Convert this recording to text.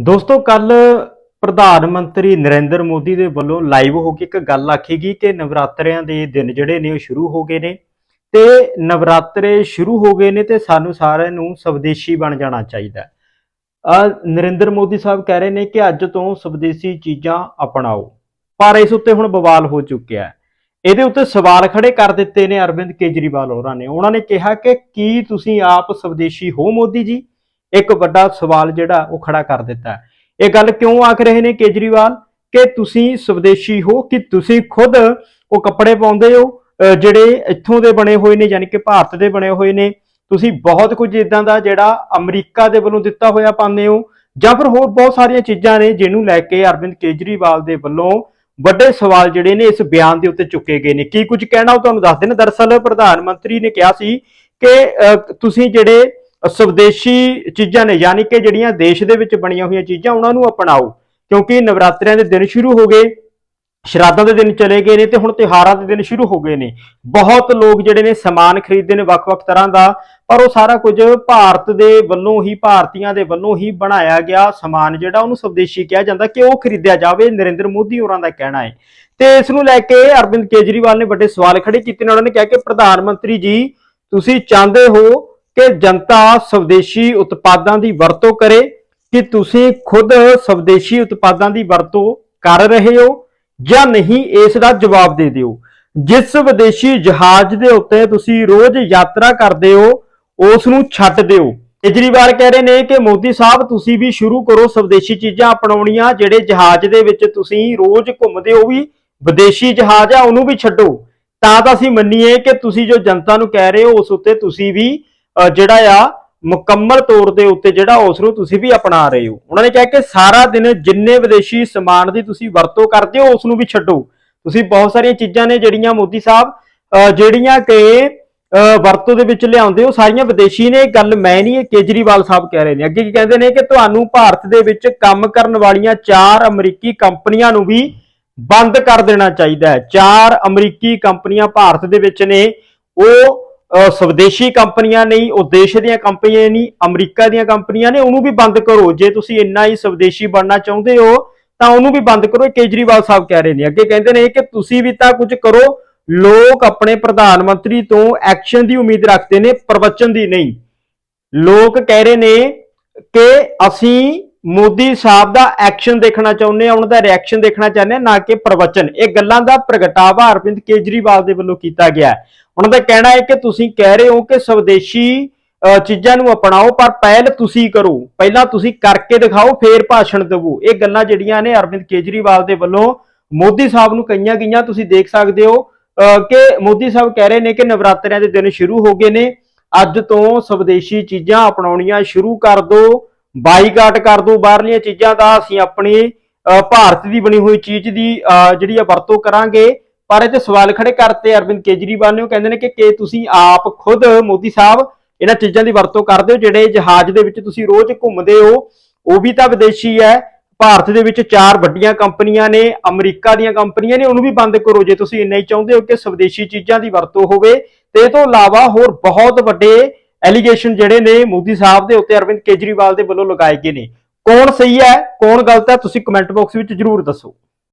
ਦੋਸਤੋ ਕੱਲ ਪ੍ਰਧਾਨ ਮੰਤਰੀ ਨਰਿੰਦਰ ਮੋਦੀ ਦੇ ਵੱਲੋਂ ਲਾਈਵ ਹੋ ਕੇ ਇੱਕ ਗੱਲ ਆਖੀ ਗਈ ਕਿ ਨਵਰਾਤਰਿਆਂ ਦੇ ਦਿਨ ਜਿਹੜੇ ਨੇ ਉਹ ਸ਼ੁਰੂ ਹੋ ਗਏ ਨੇ ਤੇ ਨਵਰਾਤਰੇ ਸ਼ੁਰੂ ਹੋ ਗਏ ਨੇ ਤੇ ਸਾਨੂੰ ਸਾਰਿਆਂ ਨੂੰ ਸਵਦੇਸ਼ੀ ਬਣ ਜਾਣਾ ਚਾਹੀਦਾ ਆ ਨਰਿੰਦਰ ਮੋਦੀ ਸਾਹਿਬ ਕਹਿ ਰਹੇ ਨੇ ਕਿ ਅੱਜ ਤੋਂ ਸਵਦੇਸ਼ੀ ਚੀਜ਼ਾਂ ਅਪਣਾਓ, ਪਰ ਇਸ ਉੱਤੇ ਹੁਣ ਬਵਾਲ ਹੋ ਚੁੱਕਿਆ ਹੈ। ਇਹਦੇ ਉੱਤੇ ਸਵਾਲ ਖੜੇ ਕਰ ਦਿੱਤੇ ਨੇ ਅਰਵਿੰਦ ਕੇਜਰੀਵਾਲ ਹੋਰਾਂ ਨੇ। ਉਹਨਾਂ ਨੇ ਕਿਹਾ ਕਿ ਕੀ ਤੁਸੀਂ ਆਪ ਸਵਦੇਸ਼ੀ ਹੋ ਮੋਦੀ ਜੀ? ਇੱਕ ਵੱਡਾ ਸਵਾਲ ਜਿਹੜਾ ਉਹ ਖੜਾ ਕਰ ਦਿੱਤਾ ਇਹ ਗੱਲ ਕਿਉਂ ਆਖ ਰਹੇ ਨੇ ਕੇਜਰੀਵਾਲ? ਕਿ ਤੁਸੀਂ ਸਵਦੇਸ਼ੀ ਹੋ ਕਿ ਤੁਸੀਂ ਖੁਦ ਉਹ ਕੱਪੜੇ ਪਾਉਂਦੇ ਹੋ ਅਹ ਜਿਹੜੇ ਇੱਥੋਂ ਦੇ ਬਣੇ ਹੋਏ ਨੇ ਯਾਨੀ ਕਿ ਭਾਰਤ ਦੇ ਬਣੇ ਹੋਏ ਨੇ। ਤੁਸੀਂ ਬਹੁਤ ਕੁਝ ਇਦਾਂ ਦਾ ਜਿਹੜਾ ਅਮਰੀਕਾ ਦੇ ਵੱਲੋਂ ਦਿੱਤਾ ਹੋਇਆ ਪਾਉਂਦੇ ਹੋ ਜਾਂ ਫਿਰ ਹੋਰ ਬਹੁਤ ਸਾਰੀਆਂ ਚੀਜ਼ਾਂ ਨੇ ਜਿਹਨੂੰ ਲੈ ਕੇ ਅਰਵਿੰਦ ਕੇਜਰੀਵਾਲ ਦੇ ਵੱਲੋਂ ਵੱਡੇ ਸਵਾਲ ਜਿਹੜੇ ਨੇ ਇਸ ਬਿਆਨ ਦੇ ਉੱਤੇ ਚੁੱਕੇ ਗਏ ਨੇ। ਕੀ ਕੁਝ ਕਹਿਣਾ ਉਹ ਤੁਹਾਨੂੰ ਦੱਸਦੇ ਨੇ ਦਰਅਸਲ ਪ੍ਰਧਾਨ ਮੰਤਰੀ ਨੇ ਕਿਹਾ ਸੀ ਕਿ ਅਹ, ਤੁਸੀਂ ਜਿਹੜੇ ਸਵਦੇਸ਼ੀ ਚੀਜ਼ਾਂ ਨੇ, ਯਾਨੀ ਕਿ ਜਿਹੜੀਆਂ ਦੇਸ਼ ਦੇ ਵਿੱਚ ਬਣੀਆਂ ਹੋਈਆਂ ਚੀਜ਼ਾਂ, ਉਹਨਾਂ ਨੂੰ ਅਪਣਾਓ। ਕਿਉਂਕਿ ਨਵਰਾਤਰਿਆਂ ਦੇ ਦਿਨ ਸ਼ੁਰੂ ਹੋ ਗਏ, ਸ਼ਰਾਧਾਂ ਦੇ ਦਿਨ ਚਲੇ ਗਏ ਨੇ ਤੇ ਹੁਣ ਤਿਉਹਾਰਾਂ ਦੇ ਦਿਨ ਸ਼ੁਰੂ ਹੋ ਗਏ ਨੇ। ਬਹੁਤ ਲੋਕ ਜਿਹੜੇ ਨੇ ਸਮਾਨ ਖਰੀਦਦੇ ਨੇ ਵੱਖ-ਵੱਖ ਤਰ੍ਹਾਂ ਦਾ, ਪਰ ਉਹ ਸਾਰਾ ਕੁਝ ਭਾਰਤ ਦੇ ਵੱਲੋਂ ਹੀ, ਭਾਰਤੀਆਂ ਦੇ ਵੱਲੋਂ ਹੀ ਬਣਾਇਆ ਗਿਆ ਸਮਾਨ ਜਿਹੜਾ ਉਹਨੂੰ ਸਵਦੇਸ਼ੀ ਕਿਹਾ ਜਾਂਦਾ ਕਿ ਉਹ ਖਰੀਦਿਆ ਜਾਵੇ। ਨਰਿੰਦਰ ਮੋਦੀ ਹੋਰਾਂ ਦਾ ਕਹਿਣਾ ਹੈ। ਤੇ ਇਸ ਨੂੰ ਲੈ ਕੇ ਅਰਵਿੰਦ ਕੇਜਰੀਵਾਲ ਨੇ ਵੱਡੇ ਸਵਾਲ ਖੜੇ ਕੀਤੇ ਨੇ। ਉਹਨਾਂ ਨੇ ਕਿਹਾ ਕਿ ਪ੍ਰਧਾਨ ਮੰਤਰੀ ਜੀ, ਤੁਸੀਂ ਚਾਹੁੰਦੇ ਹੋ ਕਿ ਜਨਤਾ ਸਵਦੇਸ਼ੀ ਉਤਪਾਦਾਂ ਦੀ ਵਰਤੋਂ ਕਰੇ, ਕਿ ਤੁਸੀਂ ਖੁਦ ਸਵਦੇਸ਼ੀ ਉਤਪਾਦਾਂ ਦੀ ਵਰਤੋਂ ਕਰ ਰਹੇ ਹੋ ਜਾਂ ਨਹੀਂ, ਇਸ ਦਾ ਜਵਾਬ ਦੇ ਦਿਓ। ਜਿਸ ਵਿਦੇਸ਼ੀ ਜਹਾਜ਼ ਦੇ ਉੱਤੇ ਤੁਸੀਂ ਰੋਜ਼ ਯਾਤਰਾ ਕਰਦੇ ਹੋ, ਉਸ ਨੂੰ ਛੱਡ ਦਿਓ। ਕੇਜਰੀਵਾਲ ਕਹਿ ਰਹੇ ਨੇ ਕਿ ਮੋਦੀ ਸਾਹਿਬ, ਤੁਸੀਂ ਵੀ ਸ਼ੁਰੂ ਕਰੋ ਸਵਦੇਸ਼ੀ ਚੀਜ਼ਾਂ ਅਪਣਾਉਣੀਆਂ, ਜਿਹੜੇ ਜਹਾਜ਼ ਦੇ ਵਿੱਚ ਤੁਸੀਂ ਰੋਜ਼ ਘੁੰਮਦੇ ਹੋ ਵੀ ਵਿਦੇਸ਼ੀ ਜਹਾਜ਼ ਆ, ਉਹਨੂੰ ਵੀ ਛੱਡੋ। ਤਾਂ ਤਾਂ ਅਸੀਂ ਮੰਨੀਏ ਕਿ ਤੁਸੀਂ ਜੋ ਜਨਤਾ ਨੂੰ ਕਹਿ ਰਹੇ ਹੋ, ਉਸ ਉੱਤੇ ਤੁਸੀਂ ਵੀ ਜਿਹੜਾ ਆ ਮੁਕੰਮਲ ਤੌਰ ਦੇ ਉੱਤੇ ਜਿਹੜਾ ਉਸ ਨੂੰ ਤੁਸੀਂ ਵੀ ਅਪਣਾ ਰਹੇ ਹੋ। ਉਹਨਾਂ ਨੇ ਕਿਹਾ ਕਿ ਸਾਰਾ ਦਿਨ ਜਿੰਨੇ ਵਿਦੇਸ਼ੀ ਸਮਾਨ ਦੀ ਤੁਸੀਂ ਵਰਤੋਂ ਕਰਦੇ ਹੋ, ਉਸ ਨੂੰ ਵੀ ਛੱਡੋ। ਤੁਸੀਂ ਬਹੁਤ ਸਾਰੀਆਂ ਚੀਜ਼ਾਂ ਨੇ ਜਿਹੜੀਆਂ ਮੋਦੀ ਸਾਹਿਬ ਜਿਹੜੀਆਂ ਕਿ ਵਰਤੋਂ ਦੇ ਵਿੱਚ ਲਿਆਉਂਦੇ ਹੋ, ਸਾਰੀਆਂ ਵਿਦੇਸ਼ੀ ਨੇ। ਗੱਲ ਮੈਂ ਨਹੀਂ, ਇਹ ਕੇਜਰੀਵਾਲ ਸਾਹਿਬ ਕਹਿ ਰਹੇ ਨੇ। ਅੱਗੇ ਕੀ ਕਹਿੰਦੇ ਨੇ ਕਿ ਤੁਹਾਨੂੰ ਭਾਰਤ ਦੇ ਵਿੱਚ ਕੰਮ ਕਰਨ ਵਾਲੀਆਂ ਚਾਰ ਅਮਰੀਕੀ ਕੰਪਨੀਆਂ ਨੂੰ ਵੀ ਬੰਦ ਕਰ ਦੇਣਾ ਚਾਹੀਦਾ ਹੈ। ਚਾਰ ਅਮਰੀਕੀ ਕੰਪਨੀਆਂ ਭਾਰਤ ਦੇ ਵਿੱਚ ਨੇ। ਉਹ ਸਵਦੇਸ਼ੀ ਕੰਪਨੀਆਂ ਨਹੀਂ, ਉਹ ਦੇਸ਼ ਦੀਆਂ ਕੰਪਨੀਆਂ ਨਹੀਂ, ਅਮਰੀਕਾ ਦੀਆਂ ਕੰਪਨੀਆਂ ਨੇ, ਉਹਨੂੰ ਵੀ ਬੰਦ ਕਰੋ। ਜੇ ਤੁਸੀਂ ਇੰਨਾ ਹੀ ਸਵਦੇਸ਼ੀ ਬਣਨਾ ਚਾਹੁੰਦੇ ਹੋ, ਤਾਂ ਉਹਨੂੰ ਵੀ ਬੰਦ ਕਰੋ, ਇਹ ਕੇਜਰੀਵਾਲ ਸਾਹਿਬ ਕਹਿ ਰਹੇ ਨੇ। ਅੱਗੇ ਕਹਿੰਦੇ ਨੇ ਕਿ ਤੁਸੀਂ ਵੀ ਤਾਂ ਕੁਝ ਕਰੋ, ਲੋਕ ਆਪਣੇ ਪ੍ਰਧਾਨ ਮੰਤਰੀ ਤੋਂ ਐਕਸ਼ਨ ਦੀ ਉਮੀਦ ਰੱਖਦੇ ਨੇ, ਪ੍ਰਵਚਨ ਦੀ ਨਹੀਂ। ਲੋਕ ਕਹਿ ਰਹੇ ਨੇ ਕਿ ਅਸੀਂ ਮੋਦੀ ਸਾਹਿਬ ਦਾ ਐਕਸ਼ਨ ਦੇਖਣਾ ਚਾਹੁੰਦੇ ਹਾਂ ਉਹਨਾਂ ਦਾ ਰਿਐਕਸ਼ਨ ਦੇਖਣਾ ਚਾਹੁੰਦੇ ਹਾਂ ਨਾ ਕਿ ਪ੍ਰਵਚਨ। ਇਹ ਗੱਲਾਂ ਦਾ ਪ੍ਰਗਟਾਵਾ ਅਰਵਿੰਦ ਕੇਜਰੀਵਾਲ ਦੇ ਵੱਲੋਂ ਕੀਤਾ ਗਿਆ ਉਹਨਾਂ ਦਾ ਕਹਿਣਾ ਹੈ ਕਿ ਤੁਸੀਂ ਕਹਿ ਰਹੇ ਹੋ ਕਿ ਸਵਦੇਸ਼ੀ ਅਹ, ਚੀਜ਼ਾਂ ਨੂੰ ਅਪਣਾਓ ਪਰ ਪਹਿਲ ਤੁਸੀਂ ਕਰੋ। ਪਹਿਲਾਂ ਤੁਸੀਂ ਕਰਕੇ ਦਿਖਾਓ ਫੇਰ ਭਾਸ਼ਣ ਦੇਵੋ। ਇਹ ਗੱਲਾਂ ਜਿਹੜੀਆਂ ਨੇ ਅਰਵਿੰਦ ਕੇਜਰੀਵਾਲ ਦੇ ਵੱਲੋਂ ਮੋਦੀ ਸਾਹਿਬ ਨੂੰ ਕਈਆਂ ਗਈਆਂ। ਤੁਸੀਂ ਦੇਖ ਸਕਦੇ ਹੋ ਅਹ, ਕਿ ਮੋਦੀ ਸਾਹਿਬ ਕਹਿ ਰਹੇ ਨੇ ਕਿ ਨਵਰਾਤਰਿਆਂ ਦੇ ਦਿਨ ਸ਼ੁਰੂ ਹੋ ਗਏ ਨੇ। ਅੱਜ ਤੋਂ ਸਵਦੇਸ਼ੀ ਚੀਜ਼ਾਂ ਅਪਣਾਉਣੀਆਂ ਸ਼ੁਰੂ ਕਰ ਦਿਓ। ਬਾਈਕਾਟ ਕਰ ਦਿਓ ਬਾਹਰਲੀਆਂ ਚੀਜ਼ਾਂ ਦਾ। ਅਸੀਂ ਆਪਣੀ ਅਹ, ਭਾਰਤ ਦੀ ਬਣੀ ਹੋਈ ਚੀਜ਼ ਦੀ ਅਹ, ਜਿਹੜੀ ਆ ਵਰਤੋਂ ਕਰਾਂਗੇ। ਪਰ ਇਹ ਤੇ ਸਵਾਲ ਖੜੇ ਕਰਤੇ ਅਰਵਿੰਦ ਕੇਜਰੀਵਾਲ ਨੇ। ਉਹ ਕਹਿੰਦੇ ਨੇ ਕਿ ਕਿ ਤੁਸੀਂ ਆਪ ਖੁਦ ਮੋਦੀ ਸਾਹਿਬ ਇਹਨਾਂ ਚੀਜ਼ਾਂ ਦੀ ਵਰਤੋਂ ਕਰਦੇ ਹੋ ਜਿਹੜੇ ਜਹਾਜ਼ ਦੇ ਵਿੱਚ ਤੁਸੀਂ ਰੋਜ਼ ਘੁੰਮਦੇ ਹੋ। ਉਹ ਵੀ ਤਾਂ ਵਿਦੇਸ਼ੀ ਹੈ। ਭਾਰਤ ਦੇ ਵਿੱਚ ਚਾਰ ਵੱਡੀਆਂ ਕੰਪਨੀਆਂ ਨੇ ਅਮਰੀਕਾ ਦੀਆਂ ਕੰਪਨੀਆਂ ਨੇ। ਉਹਨੂੰ ਵੀ ਬੰਦ ਕਰੋ ਜੇ ਤੁਸੀਂ ਇੰਨਾ ਹੀ ਚਾਹੁੰਦੇ ਹੋ ਕਿ ਸਵਦੇਸ਼ੀ ਚੀਜ਼ਾਂ ਦੀ ਵਰਤੋਂ ਹੋਵੇ। ਤੇ ਇਹ ਤੋਂ ਇਲਾਵਾ ਹੋਰ ਬਹੁਤ ਵੱਡੇ ਐਲੀਗੇਸ਼ਨ ਜਿਹੜੇ ਨੇ ਮੋਦੀ ਸਾਹਿਬ ਦੇ ਉੱਤੇ, ਅਰਵਿੰਦ ਕੇਜਰੀਵਾਲ ਦੇ ਵੱਲੋਂ ਲਗਾਏ ਗਏ ਨੇ। ਕੌਣ ਸਹੀ ਹੈ, ਕੌਣ ਗਲਤ ਹੈ, ਤੁਸੀਂ ਕਮੈਂਟ ਬਾਕਸ ਵਿੱਚ ਜਰੂਰ ਦੱਸੋ।